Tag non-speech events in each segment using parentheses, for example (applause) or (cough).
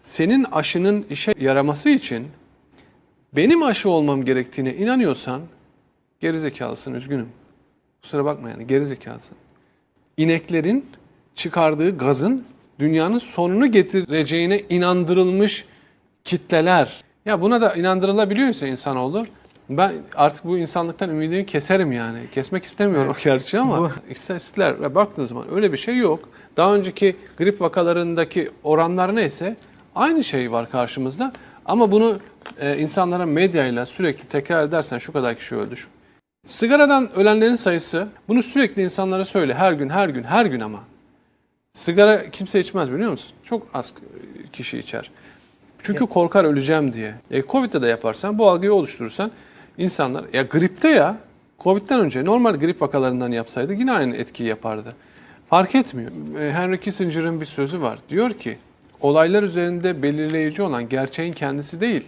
senin aşının işe yaraması için benim aşı olmam gerektiğine inanıyorsan gerizekalısın üzgünüm. Kusura bakma yani gerizekalısın. İneklerin çıkardığı gazın dünyanın sonunu getireceğine inandırılmış kitleler. Ya buna da inandırılabiliyorsa insanoğlu ben artık bu insanlıktan ümidimi keserim yani. Kesmek istemiyorum gerçi ama istatistiklere baktığınız zaman öyle bir şey yok. Daha önceki grip vakalarındaki oranlar neyse aynı şey var karşımızda. Ama bunu e, insanlara medyayla sürekli tekrar edersen şu kadar kişi öldü. Şu. Sigaradan ölenlerin sayısı bunu sürekli insanlara söyle her gün her gün her gün ama. Sigara kimse içmez biliyor musun? Çok az kişi içer. Çünkü korkar öleceğim diye. E, Covid'de de yaparsan bu algıyı oluşturursan insanlar ya gripte ya Covid'den önce normal grip vakalarından yapsaydı yine aynı etkiyi yapardı. Fark etmiyor. E, Henry Kissinger'ın bir sözü var. Diyor ki olaylar üzerinde belirleyici olan gerçeğin kendisi değil,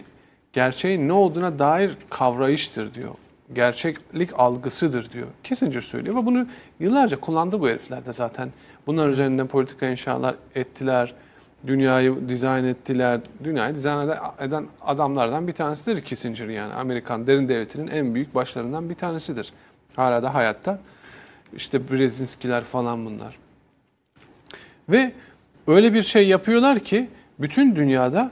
gerçeğin ne olduğuna dair kavrayıştır diyor. Gerçeklik algısıdır diyor. Kissinger söylüyor ve bunu yıllarca kullandı bu herifler de zaten. Bunlar üzerinden politika inşalar ettiler dünyayı dizayn ettiler. Dünyayı dizayn eden adamlardan bir tanesidir Kissinger yani. Amerikan derin devletinin en büyük başlarından bir tanesidir. Hala da hayatta. İşte Brzezinskiler falan bunlar. Ve öyle bir şey yapıyorlar ki bütün dünyada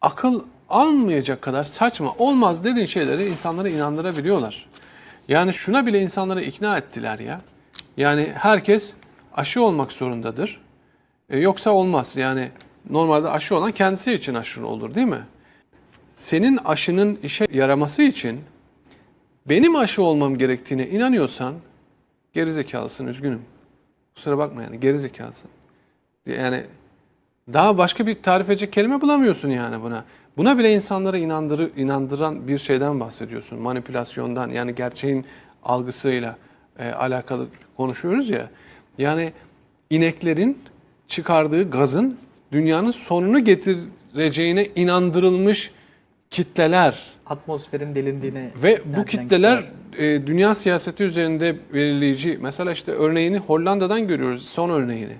akıl almayacak kadar saçma olmaz dediğin şeyleri insanlara inandırabiliyorlar. Yani şuna bile insanları ikna ettiler ya. Yani herkes aşı olmak zorundadır. E, yoksa olmaz. Yani normalde aşı olan kendisi için aşı olur değil mi? Senin aşının işe yaraması için benim aşı olmam gerektiğine inanıyorsan gerizekalısın üzgünüm. Kusura bakma yani gerizekalısın. Yani daha başka bir tarif edecek kelime bulamıyorsun yani buna. Buna bile insanlara inandırı, inandıran bir şeyden bahsediyorsun. Manipülasyondan yani gerçeğin algısıyla e, alakalı konuşuyoruz ya. Yani ineklerin çıkardığı gazın dünyanın sonunu getireceğine inandırılmış kitleler Atmosferin delindiğine ve bu kitleler e, dünya siyaseti üzerinde belirleyici. Mesela işte örneğini Hollanda'dan görüyoruz son örneğini.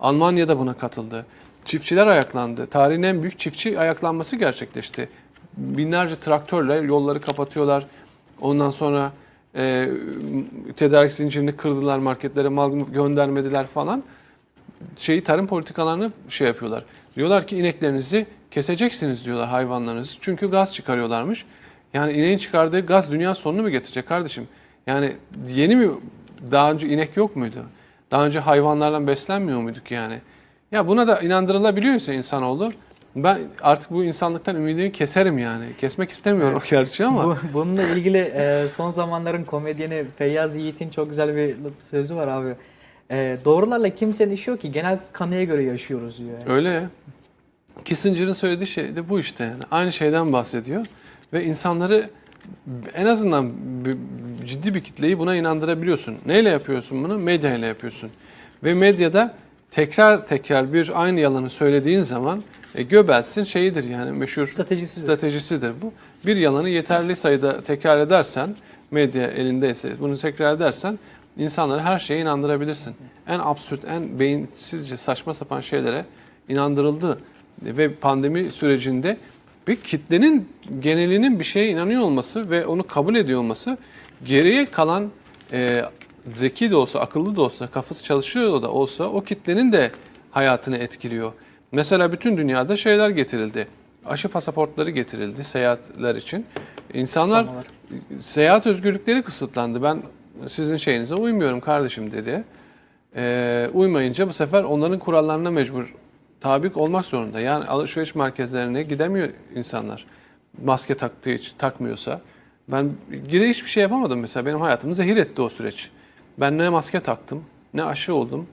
Almanya da buna katıldı. Çiftçiler ayaklandı. Tarihin en büyük çiftçi ayaklanması gerçekleşti. Binlerce traktörle yolları kapatıyorlar. Ondan sonra e, tedarik zincirini kırdılar, marketlere mal göndermediler falan. Şeyi tarım politikalarını şey yapıyorlar. Diyorlar ki ineklerinizi keseceksiniz diyorlar hayvanlarınızı. Çünkü gaz çıkarıyorlarmış. Yani ineğin çıkardığı gaz dünya sonunu mu getirecek kardeşim? Yani yeni mi daha önce inek yok muydu? Daha önce hayvanlardan beslenmiyor muyduk yani? Ya buna da inandırılabiliyorsa insanoğlu ben artık bu insanlıktan ümidimi keserim yani. Kesmek istemiyorum gerçi ama. Bu, bununla ilgili e, son zamanların komedyeni Feyyaz Yiğit'in çok güzel bir sözü var abi. E, doğrularla kimsenin işi yok ki genel kanıya göre yaşıyoruz diyor. Yani. Öyle. Kissinger'ın söylediği şey de bu işte. Yani. Aynı şeyden bahsediyor. Ve insanları en azından ciddi bir kitleyi buna inandırabiliyorsun. Neyle yapıyorsun bunu? Medyayla yapıyorsun. Ve medyada tekrar tekrar bir aynı yalanı söylediğin zaman e, Göbels'in şeyidir yani meşhur Stratejisidir. stratejisidir bu. Bir yalanı yeterli sayıda tekrar edersen, medya elindeyse bunu tekrar edersen insanları her şeye inandırabilirsin. En absürt, en beyinsizce saçma sapan şeylere inandırıldı. Ve pandemi sürecinde bir kitlenin genelinin bir şeye inanıyor olması ve onu kabul ediyor olması geriye kalan e, zeki de olsa, akıllı da olsa, kafası çalışıyor da olsa o kitlenin de hayatını etkiliyor. Mesela bütün dünyada şeyler getirildi. Aşı pasaportları getirildi seyahatler için. İnsanlar Kısıtlamalar. seyahat özgürlükleri kısıtlandı. Ben sizin şeyinize uymuyorum kardeşim dedi. Ee, uymayınca bu sefer onların kurallarına mecbur tabi olmak zorunda. Yani alışveriş merkezlerine gidemiyor insanlar. Maske taktığı için takmıyorsa. Ben gire hiçbir şey yapamadım mesela. Benim hayatımı zehir etti o süreç. Ben ne maske taktım, ne aşı oldum.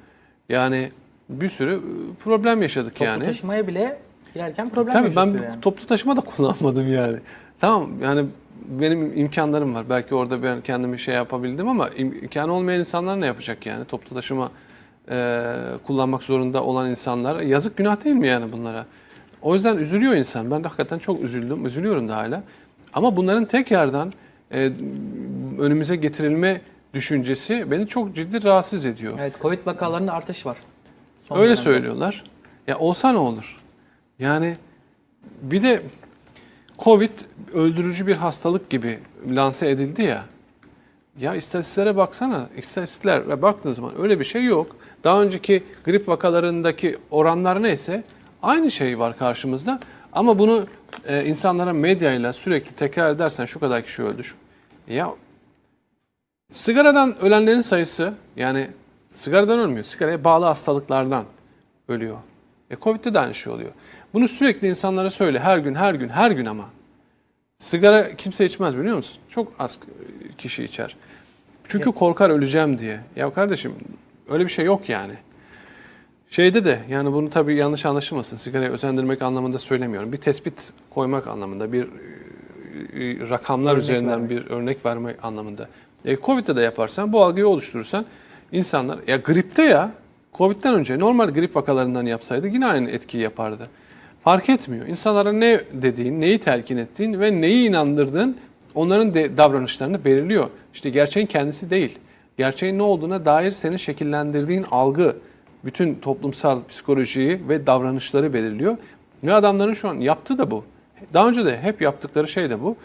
Yani bir sürü e, problem yaşadık Toplu yani. taşımaya bile girerken problem Tabii ben yani. toplu taşıma da (laughs) kullanmadım yani. Tamam yani benim imkanlarım var. Belki orada ben kendimi şey yapabildim ama im- imkanı olmayan insanlar ne yapacak yani? Toplu taşıma e, kullanmak zorunda olan insanlar. Yazık günah değil mi yani bunlara? O yüzden üzülüyor insan. Ben de hakikaten çok üzüldüm. Üzülüyorum da hala. Ama bunların tek yerden e, önümüze getirilme düşüncesi beni çok ciddi rahatsız ediyor. Evet Covid vakalarında artış var. Son Öyle dönemde. söylüyorlar. Ya olsa ne olur? Yani bir de Covid öldürücü bir hastalık gibi lanse edildi ya. Ya istatistiklere baksana. İstatistiklere baktığınız zaman öyle bir şey yok. Daha önceki grip vakalarındaki oranlar neyse aynı şey var karşımızda. Ama bunu e, insanlara medyayla sürekli tekrar edersen şu kadar kişi öldü. Şu. Ya sigaradan ölenlerin sayısı yani sigaradan ölmüyor. Sigaraya bağlı hastalıklardan ölüyor. E Covid'de de aynı şey oluyor. Bunu sürekli insanlara söyle her gün her gün her gün ama. Sigara kimse içmez biliyor musun? Çok az kişi içer. Çünkü korkar öleceğim diye. Ya kardeşim öyle bir şey yok yani. Şeyde de yani bunu tabii yanlış anlaşılmasın. Sigarayı özendirmek anlamında söylemiyorum. Bir tespit koymak anlamında, bir e, rakamlar Örnek üzerinden vermek. bir örnek vermek anlamında. E, Covid'de de yaparsan bu algıyı oluşturursan insanlar ya gripte ya Covid'den önce normal grip vakalarından yapsaydı yine aynı etkiyi yapardı. Fark etmiyor. İnsanlara ne dediğin, neyi telkin ettiğin ve neyi inandırdığın onların de davranışlarını belirliyor. İşte gerçeğin kendisi değil. Gerçeğin ne olduğuna dair senin şekillendirdiğin algı bütün toplumsal psikolojiyi ve davranışları belirliyor. Ve adamların şu an yaptığı da bu. Daha önce de hep yaptıkları şey de bu.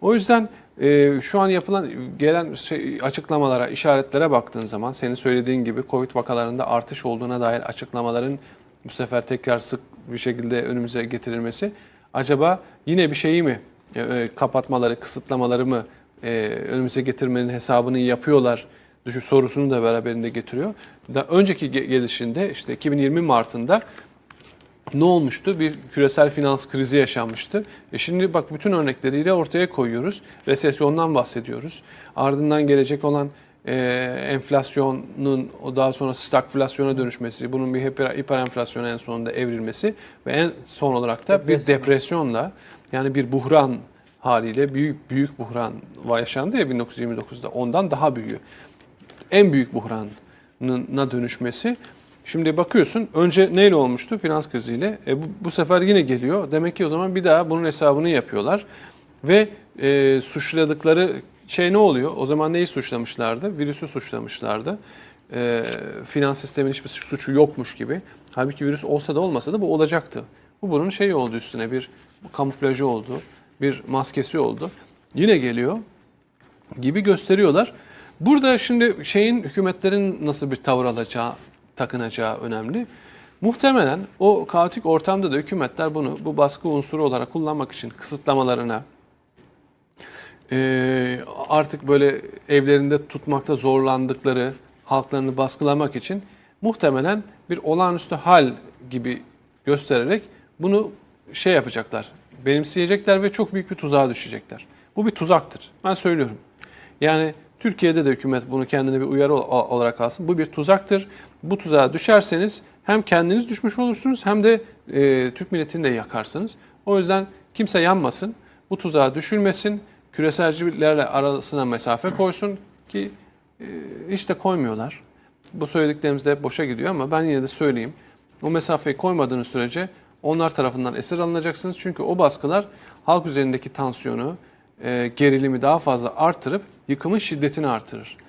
O yüzden e, şu an yapılan gelen şey, açıklamalara, işaretlere baktığın zaman senin söylediğin gibi Covid vakalarında artış olduğuna dair açıklamaların bu sefer tekrar sık bir şekilde önümüze getirilmesi acaba yine bir şeyi mi e, e, kapatmaları, kısıtlamaları mı e, önümüze getirmenin hesabını yapıyorlar düşün sorusunu da beraberinde getiriyor. Da önceki ge- gelişinde işte 2020 Mart'ında ne olmuştu? Bir küresel finans krizi yaşanmıştı. E şimdi bak bütün örnekleriyle ortaya koyuyoruz. Resesyondan bahsediyoruz. Ardından gelecek olan e, enflasyonun o daha sonra stagflasyona dönüşmesi, bunun bir hiper, hiperenflasyona en sonunda evrilmesi ve en son olarak da bir Depresyon. depresyonla yani bir buhran haliyle büyük büyük buhran yaşandı ya 1929'da ondan daha büyüğü en büyük buhranına dönüşmesi. Şimdi bakıyorsun önce neyle olmuştu? Finans kriziyle. E bu, bu sefer yine geliyor. Demek ki o zaman bir daha bunun hesabını yapıyorlar. Ve e, suçladıkları şey ne oluyor? O zaman neyi suçlamışlardı? Virüsü suçlamışlardı. E, finans sistemin hiçbir suçu yokmuş gibi. Halbuki virüs olsa da olmasa da bu olacaktı. Bu bunun şeyi oldu üstüne bir kamuflajı oldu. Bir maskesi oldu. Yine geliyor gibi gösteriyorlar. Burada şimdi şeyin hükümetlerin nasıl bir tavır alacağı, takınacağı önemli. Muhtemelen o kaotik ortamda da hükümetler bunu bu baskı unsuru olarak kullanmak için kısıtlamalarına, eee, artık böyle evlerinde tutmakta zorlandıkları halklarını baskılamak için muhtemelen bir olağanüstü hal gibi göstererek bunu şey yapacaklar, benimseyecekler ve çok büyük bir tuzağa düşecekler. Bu bir tuzaktır. Ben söylüyorum. Yani Türkiye'de de hükümet bunu kendine bir uyarı ol- olarak alsın. Bu bir tuzaktır. Bu tuzağa düşerseniz hem kendiniz düşmüş olursunuz hem de e, Türk milletini de yakarsınız. O yüzden kimse yanmasın. Bu tuzağa düşülmesin. Küreselcilerle arasına mesafe koysun ki e, hiç de koymuyorlar. Bu söylediklerimiz de boşa gidiyor ama ben yine de söyleyeyim. O mesafeyi koymadığınız sürece onlar tarafından esir alınacaksınız. Çünkü o baskılar halk üzerindeki tansiyonu, e, gerilimi daha fazla artırıp yıkımın şiddetini artırır.